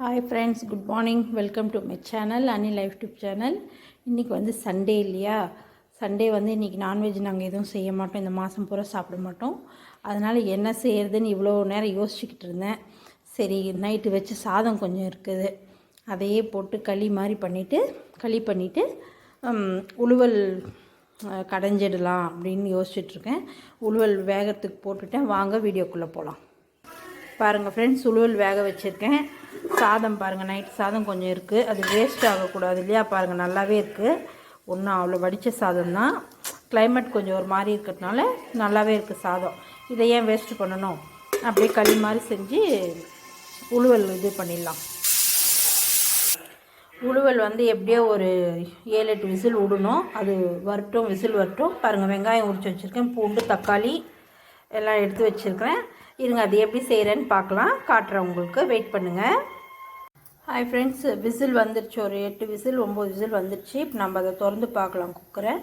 Hi friends good morning welcome to my channel Ani life tube channel இன்றைக்கி வந்து Sunday இல்லையா? Sunday வந்து இன்றைக்கி நான்வெஜ் நாங்கள் எதுவும் செய்ய மாட்டோம். இந்த மாதம் பூரா சாப்பிட மாட்டோம். அதனால் என்ன செய்கிறதுன்னு இவ்வளோ நேரம் யோசிச்சுக்கிட்டு இருந்தேன். சரி நைட்டு வச்சு சாதம் கொஞ்சம் இருக்குது. அதையே போட்டு களி மாதிரி பண்ணிவிட்டு களி பண்ணிவிட்டு உழுவல் கடைஞ்சிடலாம் அப்படின்னு யோசிச்சுட்ருக்கேன் உழுவல் வேகத்துக்கு போட்டுட்டேன். வாங்க வீடியோக்குள்ளே போகலாம் பாருங்கள் ஃப்ரெண்ட்ஸ் உழுவல் வேக வச்சுருக்கேன். சாதம் பாருங்கள் நைட் சாதம் கொஞ்சம் இருக்குது அது வேஸ்ட் ஆகக்கூடாது இல்லையா? பாருங்கள் நல்லாவே இருக்குது ஒன்றும் அவ்வளோ வடித்த சாதம் தான். கிளைமேட் கொஞ்சம் ஒரு மாதிரி இருக்கிறதுனால நல்லாவே இருக்குது சாதம். இதை ஏன் வேஸ்ட் பண்ணணும்? அப்படியே களி மாதிரி செஞ்சு உழுவல் இது பண்ணிடலாம். உழுவல் வந்து எப்படியோ ஒரு ஏழு எட்டு விசில் விடணும். அது வரட்டும் விசில் வரட்டும். பாருங்கள் வெங்காயம் உரிச்சு வச்சுருக்கேன். பூண்டு தக்காளி எல்லாம் எடுத்து வச்சுருக்கிறேன். இருங்க அது எப்படி செய்கிறேன்னு பார்க்கலாம். காட்டுறேன் உங்களுக்கு. வெயிட் பண்ணுங்கள் ஹாய் ஃப்ரெண்ட்ஸ் விசில் வந்துருச்சு. ஒரு எட்டு விசில் ஒம்பது விசில் வந்துருச்சு. இப்போ நம்ம அதை திறந்து பார்க்கலாம் குக்கரை.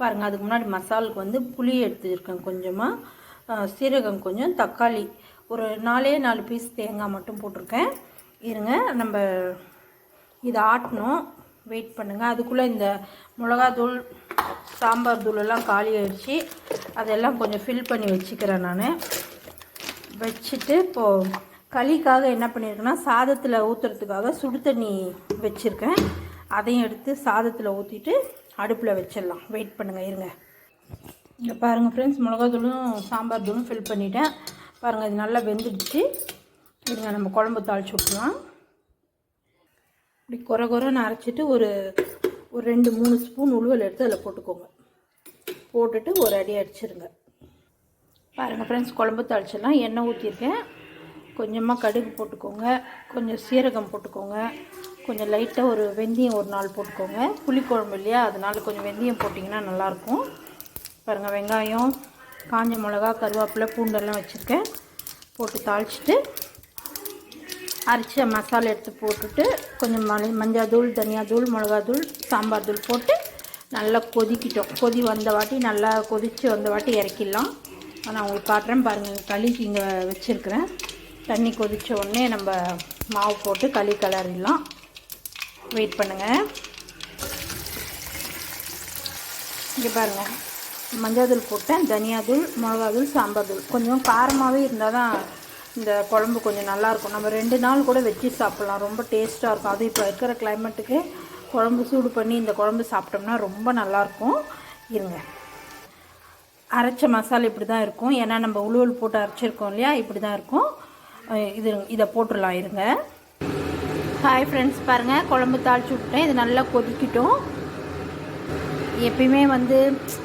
பாருங்கள் அதுக்கு முன்னாடி மசாலுக்கு வந்து புளி எடுத்துருக்கேன் கொஞ்சமாக சீரகம் கொஞ்சம் தக்காளி. ஒரு நாலே நாலு பீஸ் தேங்காய் மட்டும் போட்டிருக்கேன். இருங்க நம்ம இதை ஆட்டணும். வெயிட் பண்ணுங்கள் அதுக்குள்ளே இந்த மிளகாத்தூள் சாம்பார் தூள் எல்லாம் காலி ஆயிடுச்சு. அதெல்லாம் கொஞ்சம் ஃபில் பண்ணி வச்சுக்கிறேன் நான். வச்சுட்டு இப்போது களிக்காக என்ன பண்ணியிருக்கேன்னா சாதத்தில் ஊற்றுறதுக்காக சுடு தண்ணி வச்சுருக்கேன். அதையும் எடுத்து சாதத்தில் ஊற்றிட்டு அடுப்பில் வச்சிடலாம். வெயிட் பண்ணுங்கள் இருங்க. இங்கே பாருங்கள் ஃப்ரெண்ட்ஸ் மிளகாத்தூளும் சாம்பார் தூளும் ஃபில் பண்ணிட்டேன். பாருங்கள் இது நல்லா வெந்துடுச்சு. இருங்க நம்ம குழம்பு தாளிச்சு விட்லாம் இப்படி குறை குறைன்னு அரைச்சிட்டு ஒரு ஒரு ரெண்டு மூணு ஸ்பூன் உழுவல் எடுத்து அதில் போட்டுக்கோங்க. போட்டுட்டு ஒரு அடி அடிச்சிருங்க. பாருங்கள் ஃப்ரெண்ட்ஸ் குழம்பு தாளிச்செல்லாம் எண்ணெய் ஊற்றிருக்கேன் கொஞ்சமாக கடுகு போட்டுக்கோங்க. கொஞ்சம் சீரகம் போட்டுக்கோங்க. கொஞ்சம் லைட்டாக ஒரு வெந்தயம் ஒரு நாள் போட்டுக்கோங்க. புளிக்குழம்பு இல்லையா? அதனால் கொஞ்சம் வெந்தயம் போட்டிங்கன்னா நல்லாயிருக்கும். பாருங்கள் வெங்காயம் காஞ்ச மிளகா கருவேப்பிலை பூண்டெல்லாம் வச்சுருக்கேன். போட்டு தாளிச்சிட்டு அரைச்ச மசாலா எடுத்து போட்டுட்டு கொஞ்சம் மலை மஞ்சள் தூள் தனியாத்தூள் மிளகாத்தூள் சாம்பார் தூள் போட்டு நல்லா கொதிக்கிட்டோம். கொதி வந்த வாட்டி நல்லா கொதித்து வந்த வாட்டி இறக்கிடலாம். நான் உங்களுக்கு காட்டுறேன் பாருங்கள் களி இங்கே வச்சுருக்கிறேன். தண்ணி கொதித்த உடனே நம்ம மாவு போட்டு களி கிளறிடலாம். வெயிட் பண்ணுங்கள் இங்கே பாருங்கள் மஞ்சள் தூள் போட்டேன் தனியாத்தூள் மிளகாத்தூள் சாம்பார் தூள். கொஞ்சம் காரமாகவே இருந்தால் தான் இந்த குழம்பு கொஞ்சம் நல்லாயிருக்கும் நம்ம ரெண்டு நாள் கூட வச்சு சாப்பிட்லாம். ரொம்ப டேஸ்ட்டாக இருக்கும். அது இப்போ இருக்கிற கிளைமேட்டுக்கு குழம்பு சூடு பண்ணி இந்த குழம்பு சாப்பிட்டோம்னா ரொம்ப நல்லாயிருக்கும் இருங்க. அரைச்ச மசாலா இப்படி தான் இருக்கும். ஏன்னா நம்ம உளுவல் போட்டு அரைச்சிருக்கோம் இல்லையா? இப்படி தான் இருக்கும் இது இதை போட்டுடலாம் இருங்க. ஹாய் ஃப்ரெண்ட்ஸ் பாருங்கள் குழம்பு தாளிச்சு விட்டேன் இது நல்லா கொதிக்கிட்டோம். எப்பயுமே வந்து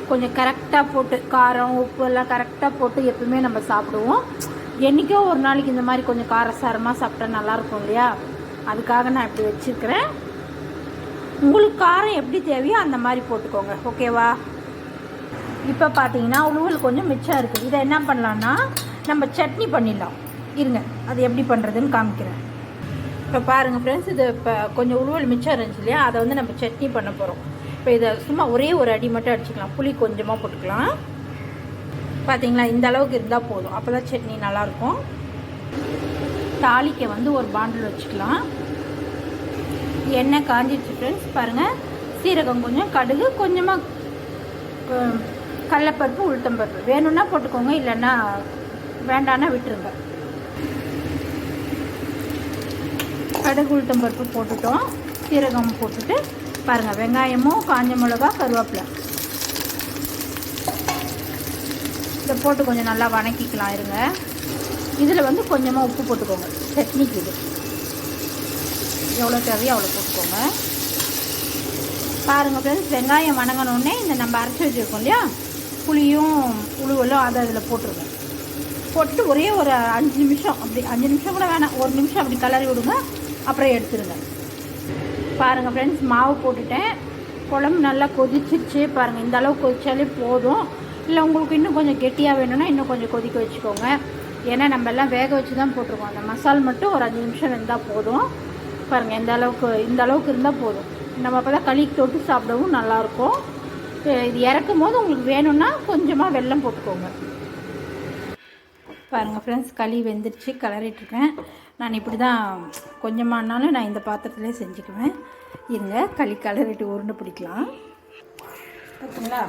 கொஞ்சம் கரெக்டாக போட்டு காரம் உப்பு எல்லாம் கரெக்டாக போட்டு எப்பயுமே நம்ம சாப்பிடுவோம். என்றைக்கோ ஒரு நாளைக்கு இந்த மாதிரி கொஞ்சம் காரசாரமாக சாப்பிட்டா நல்லாயிருக்கும் இல்லையா? அதுக்காக நான் இப்படி வச்சுருக்கிறேன். உங்களுக்கு காரம் எப்படி தேவையோ அந்த மாதிரி போட்டுக்கோங்க. ஓகேவா இப்போ பார்த்தீங்கன்னா உழுவல் கொஞ்சம் மிச்சம் இருக்குது இதை என்ன பண்ணலான்னா நம்ம சட்னி பண்ணிடலாம். இருங்க அது எப்படி பண்ணுறதுன்னு காமிக்கிறேன். இப்போ பாருங்கள் ஃப்ரெண்ட்ஸ் இது இப்போ கொஞ்சம் உழுவல் மிச்சம் இருந்துச்சு இல்லையா? அதை வந்து நம்ம சட்னி பண்ண போகிறோம் இப்போ இதை சும்மா ஒரே ஒரு அடி மட்டும் அடிச்சுக்கலாம். புளி கொஞ்சமாக போட்டுக்கலாம். பார்த்தீங்களா இந்த அளவுக்கு இருந்தால் போதும். அப்போ தான் சட்னி நல்லாயிருக்கும் தாளிக்க வந்து ஒரு பாண்டில் வச்சுக்கலாம். எண்ணெய் காஞ்சிடுச்சு ஃப்ரெண்ட்ஸ் பாருங்கள் சீரகம் கொஞ்சம் கடுகு கொஞ்சமாக கடலைப்பருப்பு உளுத்தம்பருப்பு. வேணும்னா போட்டுக்கோங்க இல்லைன்னா வேண்டான்னா விட்டுருங்க. கடுகு உளுத்தம்பருப்பு போட்டுட்டோம். சீரகம் போட்டுட்டு பாருங்கள் வெங்காயமும் காஞ்ச மிளகா கருவேப்பிலை. இதை போட்டு கொஞ்சம் நல்லா வணக்கிக்கலாம் இருங்க. இதில் வந்து கொஞ்சமாக உப்பு போட்டுக்கோங்க. சட்னிக்கு இது. எவ்வளோ தேவையோ அவ்வளோ போட்டுக்கோங்க. பாருங்கள் ஃப்ரெண்ட்ஸ் வெங்காயம் வணங்கணுன்னே இந்த நம்ம அரைச்சி வச்சுருக்கோம் இல்லையா? புளியும் உழுவலும் அதை அதில் போட்டுருங்க போட்டு ஒரே ஒரு அஞ்சு நிமிஷம் அப்படி அஞ்சு நிமிஷம் கூட வேணாம். ஒரு நிமிஷம் அப்படி கலரி விடுங்க அப்புறம் எடுத்துருங்க. பாருங்கள் ஃப்ரெண்ட்ஸ் மாவு போட்டுட்டேன். குழம்பு நல்லா கொதிச்சிருச்சு. பாருங்கள் இந்த அளவு கொதிச்சாலே போதும். இல்லை உங்களுக்கு இன்னும் கொஞ்சம் கெட்டியாக வேணும்னா இன்னும் கொஞ்சம் கொதிக்க வச்சுக்கோங்க. ஏன்னா நம்ம எல்லாம் வேக வச்சு தான் போட்டிருக்கோம். அந்த மசால் மட்டும் ஒரு அஞ்சு நிமிஷம் இருந்தால் போதும். பாருங்கள் இந்த அளவுக்கு இந்த அளவுக்கு இருந்தால் போதும். நம்ம அப்போ தான் களிக்கு தொட்டு சாப்பிடவும் நல்லாயிருக்கும் இது இறக்கும் போது உங்களுக்கு வேணும்னா கொஞ்சமாக வெல்லம் போட்டுக்கோங்க. பாருங்கள் ஃப்ரெண்ட்ஸ் களி வெந்துருச்சு கிளறிட்டுருக்கேன் நான் இப்படி தான் கொஞ்சமானாலும் நான் இந்த பாத்திரத்துலேயே செஞ்சுக்குவேன். இருங்க களி கலரிட்டு உருண்டை பிடிக்கலாம். பார்த்தீங்களா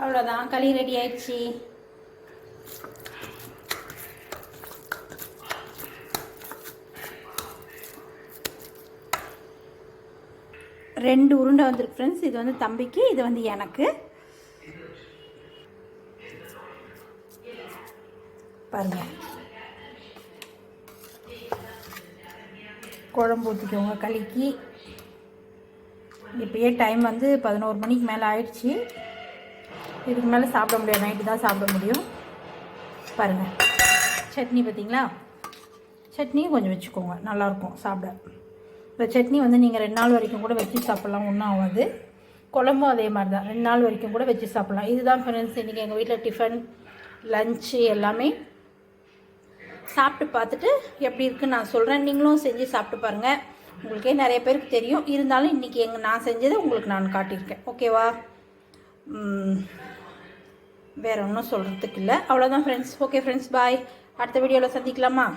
அவ்வளோதான் களி ரெடி ஆயிடுச்சு. ரெண்டு உருண்டை வந்திருக்கு ஃப்ரெண்ட்ஸ் இது வந்து தம்பிக்கு இது வந்து எனக்கு. பாருங்க. குழம்பு ஊற்றிக்கோங்க களிக்கு இப்போயே டைம் வந்து பதினோரு மணிக்கு மேலே ஆயிடுச்சு. இதுக்கு மேலே சாப்பிட முடியாது. நைட்டு தான் சாப்பிட முடியும். பாருங்கள் சட்னி பார்த்தீங்களா சட்னியும் கொஞ்சம் வச்சுக்கோங்க. நல்லாயிருக்கும் சாப்பிட. இந்த சட்னி வந்து நீங்கள் ரெண்டு நாள் வரைக்கும் கூட வச்சு சாப்பிட்லாம் ஒன்றும் ஆகாது. குழம்பும் அதே மாதிரி தான். ரெண்டு நாள் வரைக்கும் கூட வச்சு சாப்பிட்லாம். இதுதான் ஃப்ரெண்ட்ஸ் இன்றைக்கி எங்கள் வீட்டில் டிஃபன் லஞ்சு எல்லாமே. சாப்பிட்டு பார்த்துட்டு எப்படி இருக்குன்னு நான் சொல்கிறேன் நீங்களும் செஞ்சு சாப்பிட்டு பாருங்கள் உங்களுக்கே நிறைய பேருக்கு தெரியும். இருந்தாலும் இன்றைக்கி எங்கள் நான் செஞ்சதை உங்களுக்கு நான் காட்டியிருக்கேன். ஓகேவா? வேறு ஒன்றும் சொல்கிறதுக்கு இல்லை. அவ்வளோதான் ஃப்ரெண்ட்ஸ் ஓகே ஃப்ரெண்ட்ஸ் பாய் அடுத்த வீடியோவில் சந்திக்கலாமா?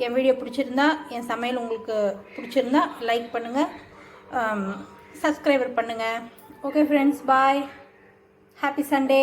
என் வீடியோ பிடிச்சிருந்தா என் சமையல் உங்களுக்கு பிடிச்சிருந்தா லைக் பண்ணுங்கள் சப்ஸ்கிரைபர் பண்ணுங்கள் okay friends bye happy Sunday